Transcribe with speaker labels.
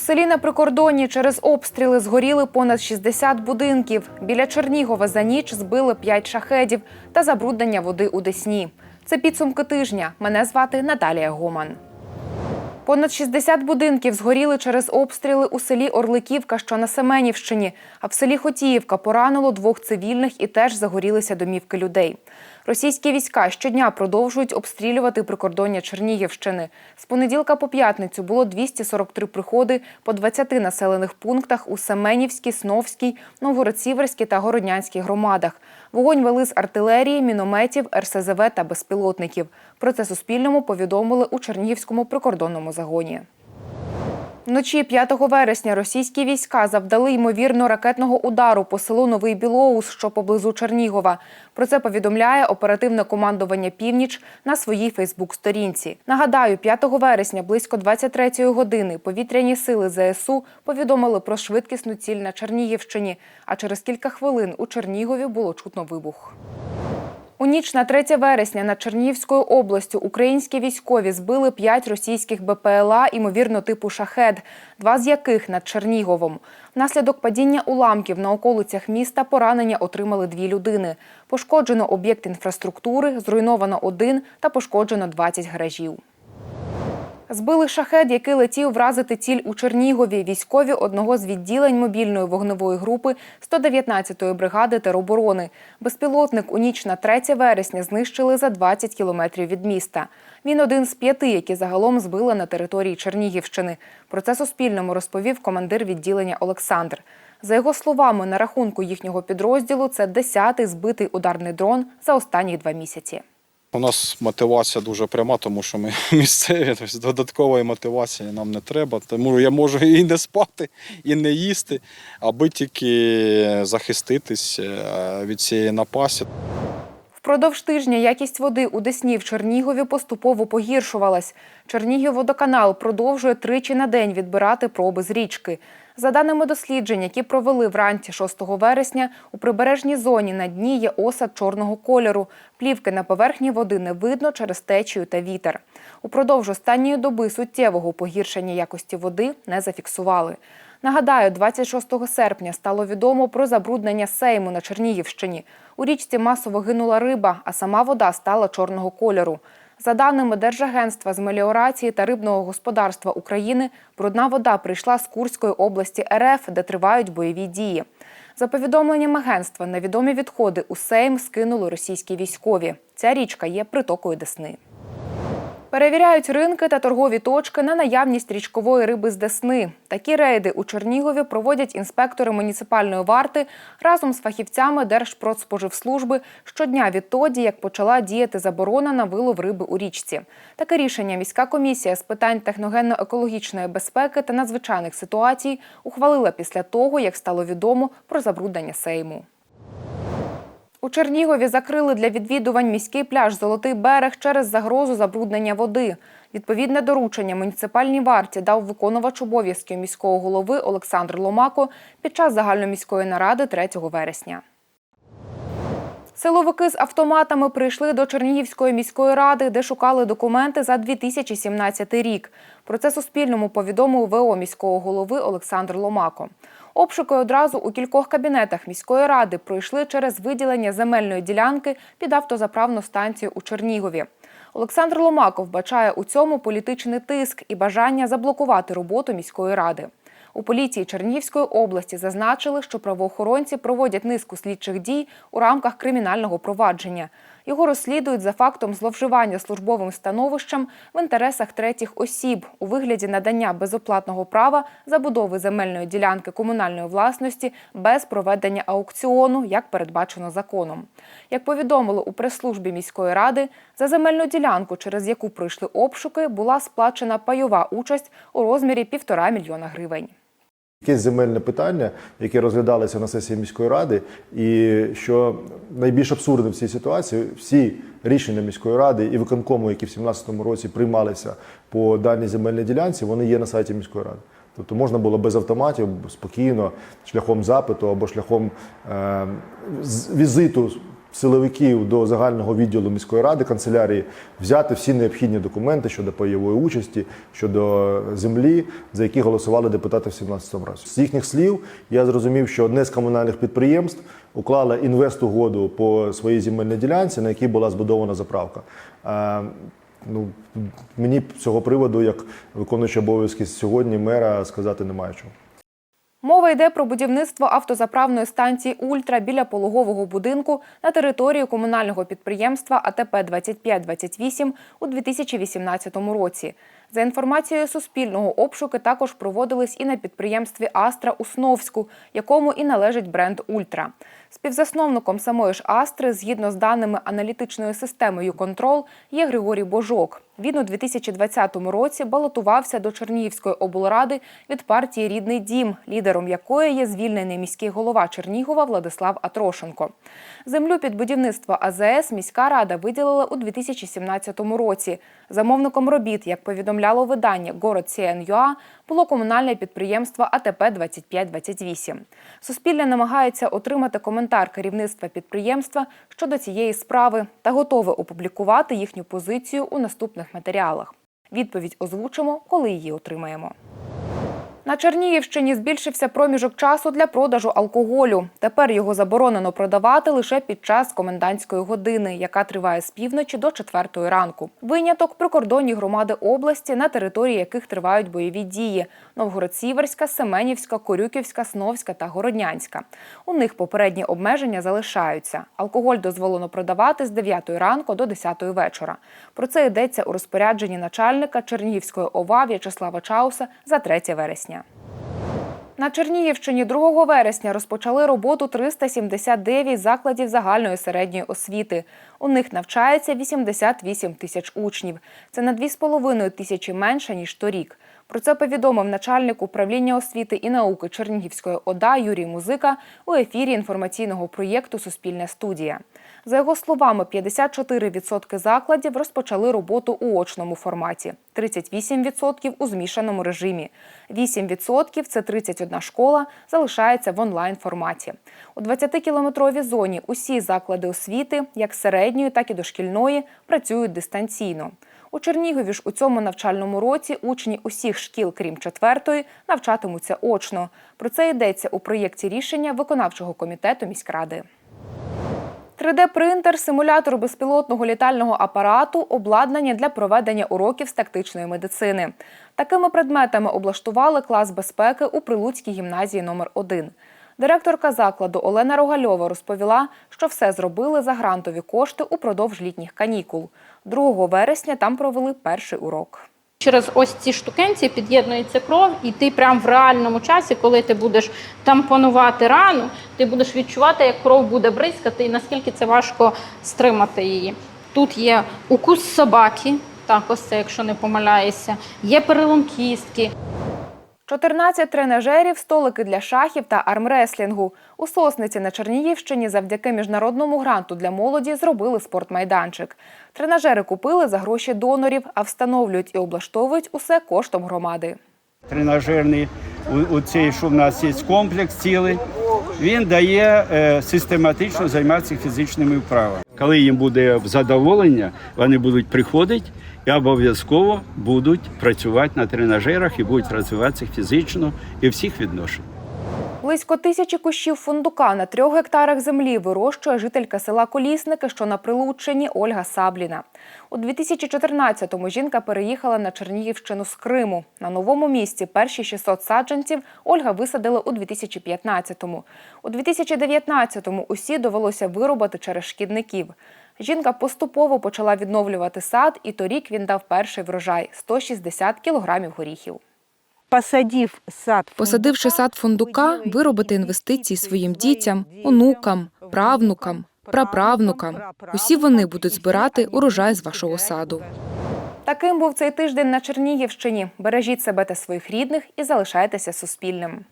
Speaker 1: селі на прикордонні через обстріли згоріли понад 60 будинків. Біля Чернігова за ніч збили 5 шахедів та забруднення води у Десні. Це підсумки тижня. Мене звати Наталія Гоман. Понад 60 будинків згоріли через обстріли у селі Орликівка, що на Семенівщині. А в селі Хотіївка поранило двох цивільних і теж загорілися домівки людей. Російські війська щодня продовжують обстрілювати прикордоння Чернігівщини. З понеділка по п'ятницю було 243 приходи по 20 населених пунктах у Семенівській, Сновській, Новгород-Сіверській та Городнянській громадах. Вогонь вели з артилерії, мінометів, РСЗВ та безпілотників. Про це Суспільному повідомили у Чернігівському прикордонному загоні. Вночі 5 вересня російські війська завдали ймовірно ракетного удару по селу Новий Білоус, що поблизу Чернігова. Про це повідомляє оперативне командування Північ на своїй Фейсбук-сторінці. Нагадаю, 5 вересня близько 23-ї години повітряні сили ЗСУ повідомили про швидкісну ціль на Чернігівщині. А через кілька хвилин у Чернігові було чутно вибух. У ніч на 3 вересня над Чернігівською областю українські військові збили п'ять російських БПЛА, ймовірно, типу «Шахед», два з яких над Черніговом. Внаслідок падіння уламків на околицях міста поранення отримали дві людини. Пошкоджено об'єкт інфраструктури, зруйновано один та пошкоджено 20 гаражів. Збили шахед, який летів вразити ціль у Чернігові. Військові одного з відділень мобільної вогневої групи 119-ї бригади тероборони. Безпілотник у ніч на 3 вересня знищили за 20 кілометрів від міста. Він один з п'яти, які загалом збили на території Чернігівщини. Про це Суспільному розповів командир відділення Олександр. За його словами, на рахунку їхнього підрозділу це 10-й збитий ударний дрон за останні два місяці.
Speaker 2: У нас мотивація дуже пряма, тому що ми місцеві, тобто додаткової мотивації нам не треба. Тому я можу і не спати, і не їсти, аби тільки захиститись е, від цієї напасті.
Speaker 1: Впродовж тижня якість води у Десні в Чернігові поступово погіршувалась. Чернігівводоканал продовжує тричі на день відбирати проби з річки. За даними досліджень, які провели вранці 6 вересня, у прибережній зоні на дні є осад чорного кольору. Плівки на поверхні води не видно через течію та вітер. Упродовж останньої доби суттєвого погіршення якості води не зафіксували. Нагадаю, 26 серпня стало відомо про забруднення сейму на Чернігівщині. У річці масово гинула риба, а сама вода стала чорного кольору. За даними Держагентства з меліорації та рибного господарства України, брудна вода прийшла з Курської області РФ, де тривають бойові дії. За повідомленням агентства, невідомі відходи у Сейм скинули російські військові. Ця річка є притокою Десни. Перевіряють ринки та торгові точки на наявність річкової риби з Десни. Такі рейди у Чернігові проводять інспектори муніципальної варти разом з фахівцями Держпродспоживслужби щодня відтоді, як почала діяти заборона на вилов риби у річці. Таке рішення міська комісія з питань техногенно-екологічної безпеки та надзвичайних ситуацій ухвалила після того, як стало відомо про забруднення сейму. У Чернігові закрили для відвідувань міський пляж Золотий берег через загрозу забруднення води. Відповідне доручення муніципальній варті дав виконувач обов'язків міського голови Олександр Ломако під час загальноміської наради 3 вересня. Силовики з автоматами прийшли до Чернігівської міської ради, де шукали документи за 2017 рік. Про це Суспільному повідомив ВО міського голови Олександр Ломако. Обшуки одразу у кількох кабінетах міської ради пройшли через виділення земельної ділянки під автозаправну станцію у Чернігові. Олександр Ломаков бачає у цьому політичний тиск і бажання заблокувати роботу міської ради. У поліції Чернігівської області зазначили, що правоохоронці проводять низку слідчих дій у рамках кримінального провадження. Його розслідують за фактом зловживання службовим становищем в інтересах третіх осіб у вигляді надання безоплатного права забудови земельної ділянки комунальної власності без проведення аукціону, як передбачено законом. Як повідомили у прес-службі міської ради, за земельну ділянку, через яку пройшли обшуки, була сплачена пайова участь у розмірі півтора мільйона гривень.
Speaker 3: Якесь земельне питання, яке розглядалося на сесії міської ради, і що найбільш абсурдне в цій ситуації, всі рішення міської ради і виконкому, які в 2017 році приймалися по даній земельній ділянці, вони є на сайті міської ради. Тобто можна було без автоматів спокійно, шляхом запиту або шляхом е, візиту силовиків до загального відділу міської ради канцелярії взяти всі необхідні документи щодо пайової участі, щодо землі, за які голосували депутати в 2017 році. З їхніх слів я зрозумів, що одне з комунальних підприємств уклало інвестугоду по своїй земельній ділянці, на якій була збудована заправка. Е, Ну, мені цього приводу, як виконуючий обов'язки сьогодні мера, сказати немає чого.
Speaker 1: Мова йде про будівництво автозаправної станції Ультра біля пологового будинку на території комунального підприємства АТП 2528 у 2018 році. За інформацією Суспільного, обшуки також проводились і на підприємстві Астра у Сновську, якому і належить бренд Ультра. Співзасновником самої ж Астри, згідно з даними аналітичної системи «Юконтрол», є Григорій Божок. Він у 2020 році балотувався до Чернігівської облради від партії Рідний дім, лідером якої є звільнений міський голова Чернігова Владислав Атрошенко. Землю під будівництво АЗС міська рада виділила у 2017 році. Замовником робіт, як повідомляло видання «Город СІНЮА», було комунальне підприємство АТП 2528. Суспільне намагається отримати коментар керівництва підприємства щодо цієї справи та готове опублікувати їхню позицію у наступних матеріалах. Відповідь озвучимо, коли її отримаємо. На Чернігівщині збільшився проміжок часу для продажу алкоголю. Тепер його заборонено продавати лише під час комендантської години, яка триває з півночі до четвертої ранку. Виняток прикордонні громади області, на території яких тривають бойові дії: Новгород-Сіверська, Семенівська, Корюківська, Сновська та Городнянська. У них попередні обмеження залишаються. Алкоголь дозволено продавати з 9 ранку до 10 вечора. Про це йдеться у розпорядженні начальника Чернігівської ОВА В'ячеслава Чауса за 3 вересня. На Чернігівщині 2 вересня розпочали роботу 379 закладів загальної середньої освіти. У них навчається 88 тисяч учнів. Це на 2,5 тисячі менше, ніж торік. Про це повідомив начальник управління освіти і науки Чернігівської ОДА Юрій Музика у ефірі інформаційного проєкту Суспільна студія. За його словами, 54% закладів розпочали роботу у очному форматі, 38% у змішаному режимі, 8% – це 31 школа, залишається в онлайн форматі. У 20-кілометровій зоні усі заклади освіти, як середньої, так і дошкільної, працюють дистанційно. У Чернігові ж у цьому навчальному році учні усіх шкіл, крім четвертої, навчатимуться очно. Про це йдеться у проєкті рішення виконавчого комітету міськради. 3D-принтер, симулятор безпілотного літального апарату, обладнання для проведення уроків з тактичної медицини. Такими предметами облаштували клас безпеки у Прилуцькій гімназії номер 1 Директорка закладу Олена Рогальова розповіла, що все зробили за грантові кошти упродовж літніх канікул. 2 вересня там провели перший урок.
Speaker 4: Через ось ці штукенці під'єднується кров, і ти прям в реальному часі, коли ти будеш тампонувати рану, ти будеш відчувати, як кров буде бризкати, і наскільки це важко стримати її. Тут є укус собаки, так ось це, якщо не помиляюся, є перелом кістки.
Speaker 1: 14 тренажерів, столики для шахів та армреслінгу. У Сосниці на Чернігівщині завдяки міжнародному гранту для молоді зробили спортмайданчик. Тренажери купили за гроші донорів, а встановлюють і облаштовують усе коштом громади.
Speaker 5: тренажерний, у, цей, що в нас є комплекс цілий, він дає е, систематично займатися фізичними вправами. Коли їм буде задоволення, вони будуть приходити і обов'язково будуть працювати на тренажерах і будуть розвиватися фізично і всіх відношень.
Speaker 1: Близько тисячі кущів фундука на трьох гектарах землі вирощує жителька села Колісники, що на Прилуччині Ольга Сабліна. У 2014-му жінка переїхала на Чернігівщину з Криму. На новому місці перші 600 саджанців Ольга висадила у 2015-му. У 2019-му усі довелося вирубати через шкідників. Жінка поступово почала відновлювати сад, і торік він дав перший врожай – 160 кілограмів горіхів.
Speaker 6: Посадив сад
Speaker 7: Посадивши сад фундука, ви робите інвестиції своїм дітям, онукам, правнукам, праправнукам. Усі вони будуть збирати урожай з вашого саду.
Speaker 1: Таким був цей тиждень на Чернігівщині. Бережіть себе та своїх рідних і залишайтеся суспільним.